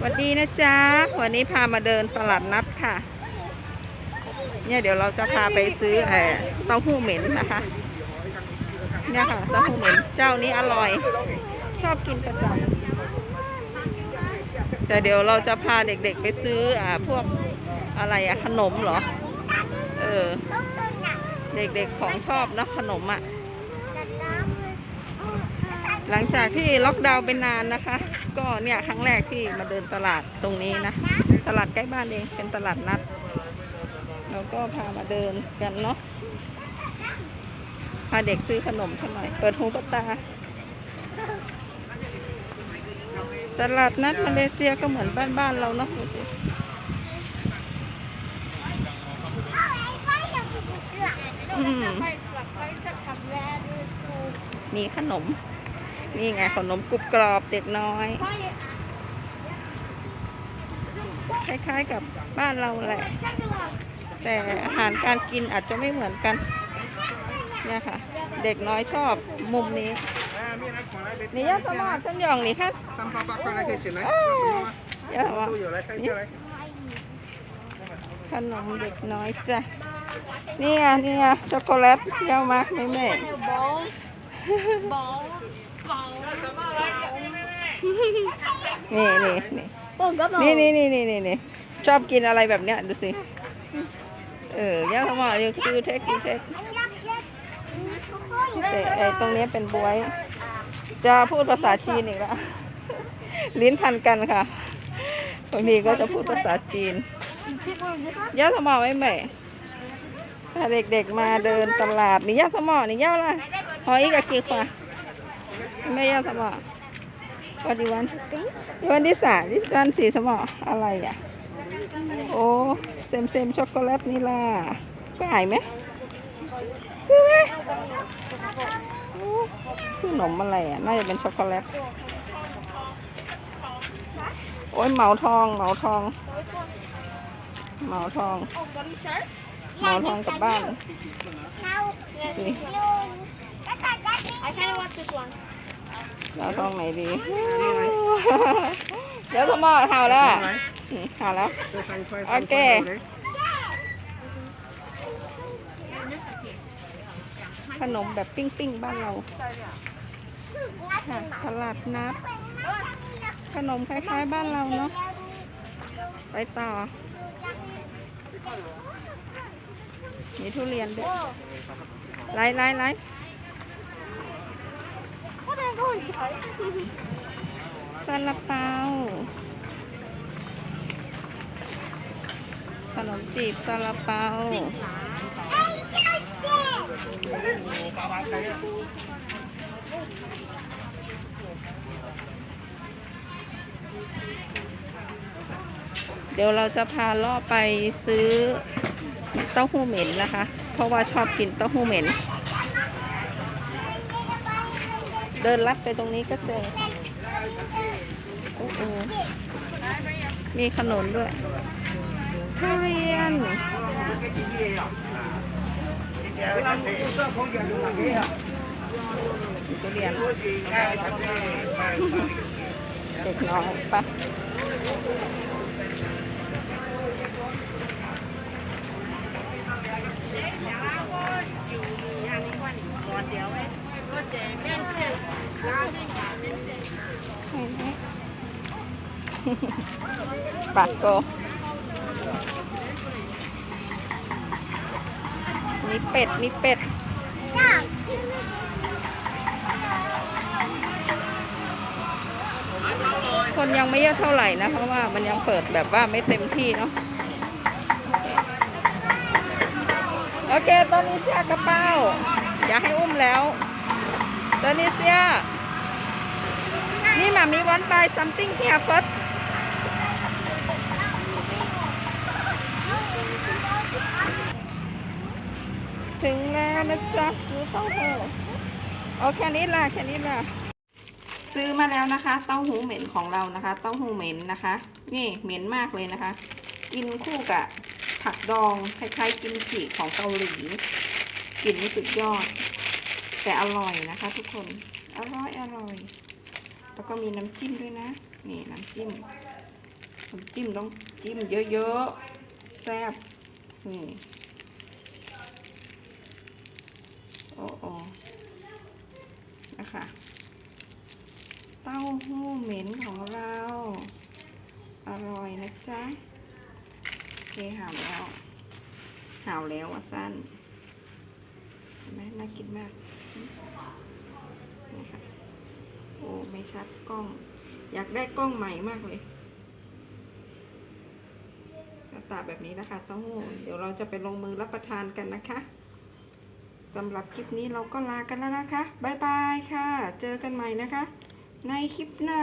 สวัสดีนะจ๊ะ วันนี้พามาเดินตลาดนัดค่ะ เนี่ยเดี๋ยวเราจะพาไปซื้อเออเต้าหู้เหม็นนะคะ เนี่ยค่ะเต้าหู้เหม็น เจ้านี้อร่อย ชอบกินประจำแต่เดี๋ยวเราจะพาเด็กๆไปซื้ออ่าพวกอะไรอะขนมเหรอ เออ เด็กๆของชอบนะขนมอะหลังจากที่ล็อกดาวน์ไปนานนะคะ ก็เนี่ยครั้งแรกที่มาเดินตลาดตรงนี้นะ ตลาดใกล้บ้านเองเป็นตลาดนัดเราก็พามาเดินกันเนาะพาเด็กซื้อขนมเท่าไหร่อยเปิดหูเปิดตา ตลาดนัดมาเลเซียก็เหมือนบ้านๆเราเนาะดูสิอืมมีขนม นี่ไงขนมกรุบกรอบเด็กน้อย คล้ายๆกับบ้านเราแหละ แต่อาหารการกินอาจจะไม่เหมือนกันเนี่ยค่ะ เด็กน้อยชอบมุมนี้นี่ยอดสมอดท่านยองนี่ค่ะยอะมาขนมเด็กน้อยจ้ะเนี่ยเนี่ยช็อกโกแลตเยอะมากแม่แม่ นี่นี่นี่นี่นี่นี่นี่นี่นี่ชอบกินอะไรแบบเนี้ยดูสิ เออย่างสมอยังคือเทคคือเทคแต่ไอตรงนี้เป็นบวย จะพูดภาษาจีนอีกแล้วลิ้นพันกันค่ะบางทีก็จะพูดภาษาจีนย่าสมอไม่แม่พาเด็กๆมาเดินตลาดนี่ย่าสมอนี่ย่าละหอยอีกอะกี่ขวา ไม่ย่าสมอวันดีวันวันที่สามที่วันสี่สมออะไรอะ โอ้เซมเซมช็อกโกแลตนี่ล่ะก็หายไหมซื้อไหมโอ้ขนมอะไรอะ น่าจะเป็นช็อกโกแลต โอ้ยเหมาทอง เหมาทอง เหมาทอง เหมาทองกลับบ้านสิ I kind of want this one. เราตรงไหนดี เดี๋ยวสมอเห่าแล้วเห่าแล้ว โอเค ขนมแบบปิ้งปิ้งบ้านเราค่ตลาดนัดขนมคล้ายๆบ้านเราเนาะ ไปต่อ มีทุเรียนด้วยไล่ไล่ไล่ ซาลาเปาขนมจีบซาลาเปาเดี๋ยวเราจะพาล่อไปซื้อเต้าหู้เหม็นนะคะ เพราะว่าชอบกินเต้าหู้เหม็น เดินลัดไปตรงนี้ก็เจอโอ้โหมีขนมด้วยทุเรียนทุเรียนเด็กน้อยปะให้ไหม ปากโกมีเป็ด มีเป็ดคนยังไม่เยอะเท่าไหร่นะ เพราะว่ามันยังเปิดแบบว่าไม่เต็มที่เนาะโอเคตอนนี้เสียกระเป๋า อย่าให้อุ้มแล้วตอนนี้เสียนี่มามีวันไป something here first ถึงแล้วนะจ๊ะซื้อเต้าหู้โอเคนี้ล่ะแค่นี้ล่ะซื้อมาแล้วนะคะ เต้าหู้เหม็นของเรานะคะ เต้าหู้เหม็นนะคะ นี่เหม็นมากเลยนะคะ กินคู่กับผักดองคล้ายๆกิมจิของเกาหลีกลิ่นนี่สุดยอด แต่อร่อยนะคะ ทุกคนอร่อยอร่อย แล้วก็มีน้ำจิ้มด้วยนะนี่น้ำจิ้มน้ำจิ้มต้องจิ้มเยอะๆแซ่บนี่โอ้โอ้นะ คะเต้าหู้เหม็นของเรา อร่อยนะจ๊ะโอเคหาวแล้วหาวแล้วอะสั้นเห็นไหมน่ากินมากนี่ค่ะโอ้ไม่ชัดกล้อง อยากได้กล้องใหม่มากเลยหน้าตาแบบนี้นะคะเต้าหู้เดี๋ยวเราจะไปลงมือรับประทานกันนะคะ สำหรับคลิปนี้เราก็ลากันแล้วนะคะ บ๊ายบายค่ะ เจอกันใหม่นะคะ ในคลิปหน้า